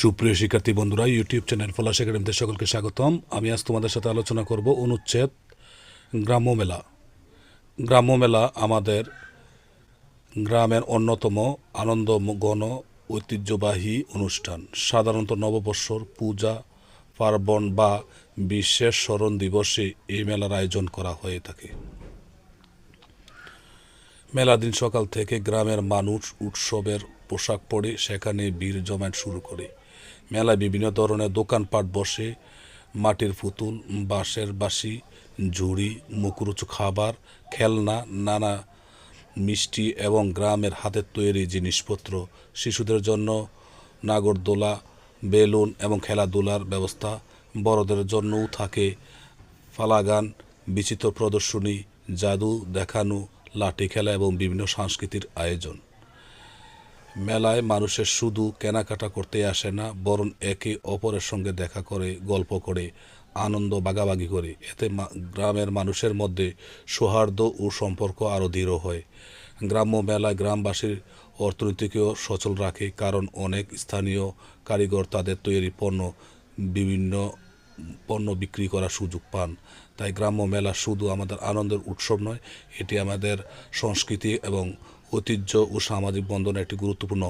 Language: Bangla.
সুপ্রিয় শিক্ষার্থী বন্ধুরা ইউটিউব চ্যানেল ফলাশ একাডেমিতে সকলকে স্বাগতম। আমি আজ তোমাদের সাথে আলোচনা করব অনুচ্ছেদ গ্রাম্য মেলা। গ্রাম্য মেলা আমাদের গ্রামের অন্যতম আনন্দ গণ ঐতিহ্যবাহী অনুষ্ঠান। সাধারণত নববর্ষর পূজা, পার্বণ বা বিশেষ স্মরণ দিবসে এই মেলার আয়োজন করা হয়ে থাকে। মেলা দিন সকাল থেকে গ্রামের মানুষ উৎসবের পোশাক পরে সেখানে ভিড় জমাট শুরু করে। মেলায় বিভিন্ন ধরনের দোকানপাট বসে, মাটির পুতুল, বাঁশের বাঁশি, ঝুড়ি মুখরুচু খাবার, খেলনা, নানা মিষ্টি এবং গ্রামের হাতের তৈরি জিনিসপত্র, শিশুদের জন্য নাগরদোলা, বেলুন এবং খেলাধুলার ব্যবস্থা, বড়দের জন্যও থাকে ফালাগান, বিচিত্র প্রদর্শনী, জাদু দেখানো, লাঠি খেলা এবং বিভিন্ন সাংস্কৃতিক আয়োজন। মেলায় মানুষের শুধু কেনাকাটা করতে আসে না, বরং একে অপরের সঙ্গে দেখা করে, গল্প করে, আনন্দ বাগাবাগি করে। এতে গ্রামের মানুষের মধ্যে সৌহার্দ্য ও সম্পর্ক আরও দৃঢ় হয়। গ্রাম্য মেলায় গ্রামবাসীর অর্থনীতিকেও সচল রাখে, কারণ অনেক স্থানীয় কারিগর তাদের তৈরি পণ্য বিভিন্ন পণ্য বিক্রি করার সুযোগ পান। তাই গ্রাম্য মেলা শুধু আমাদের আনন্দের উৎসব নয়, এটি আমাদের সংস্কৃতি এবং ঐতিহ্য ও সামাজিক বন্ধনের একটি গুরুত্বপূর্ণ